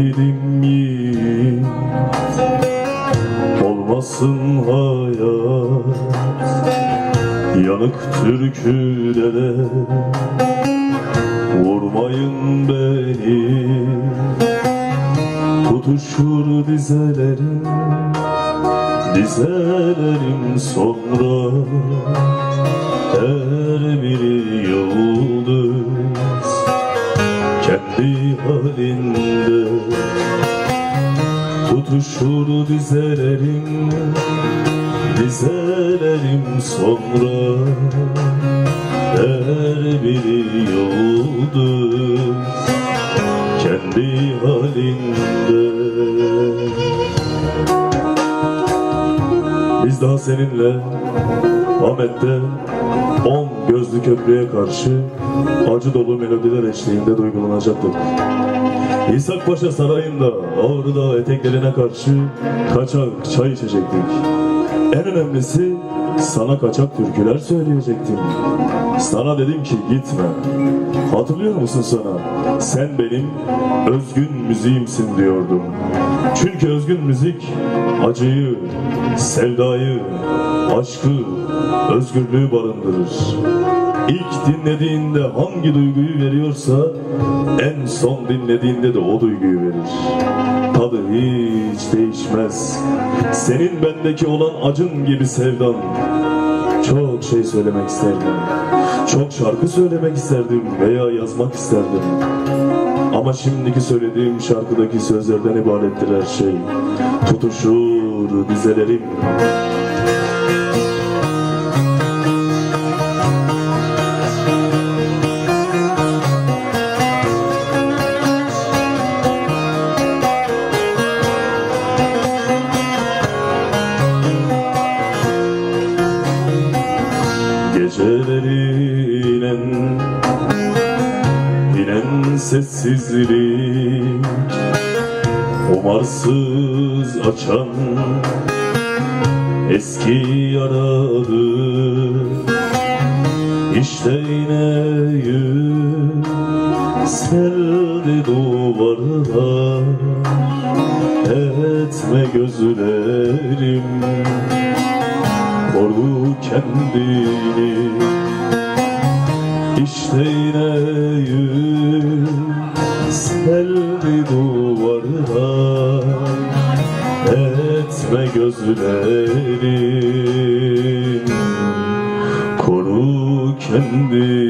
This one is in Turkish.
dedim yiğit Olmasın hayat. Yanık türkülere Vurmayın beni. Tutuşur dizelerim Dizelerim sonra. Her biri yol halinde Tutuşur dizelerim Dizelerim sonra. Her biri yıldız Kendi halinde. Biz daha seninle Ahmet'te on gözlü köprüye karşı acı dolu melodiler eşliğinde duygulanacaktık. İshak Paşa Sarayı'nda Ağrı'da eteklerine karşı kaçak çay içecektik. En önemlisi sana kaçak türküler söyleyecektim. Sana dedim ki gitme. Hatırlıyor musun sana? Sen benim özgün müziğimsin diyordum. Çünkü özgün müzik acıyı, sevdayı, aşkı, özgürlüğü barındırır. İlk dinlediğinde hangi duyguyu veriyorsa en son dinlediğinde de o duyguyu verir. Tadı hiç değişmez. Senin bendeki olan acın gibi sevdan. Çok şey söylemek isterdim. Çok şarkı söylemek isterdim veya yazmak isterdim. Ama şimdiki söylediğim şarkıdaki sözlerden ibarettir her şey. Tutuşur dizelerim. İnen sessizlik Umarsız açan eski yaralı İşte yine yükseldi duvarlar Etme gözlerim koru kendini İşte yine yükseldi duvarlar Etme gözlerin Koru kendini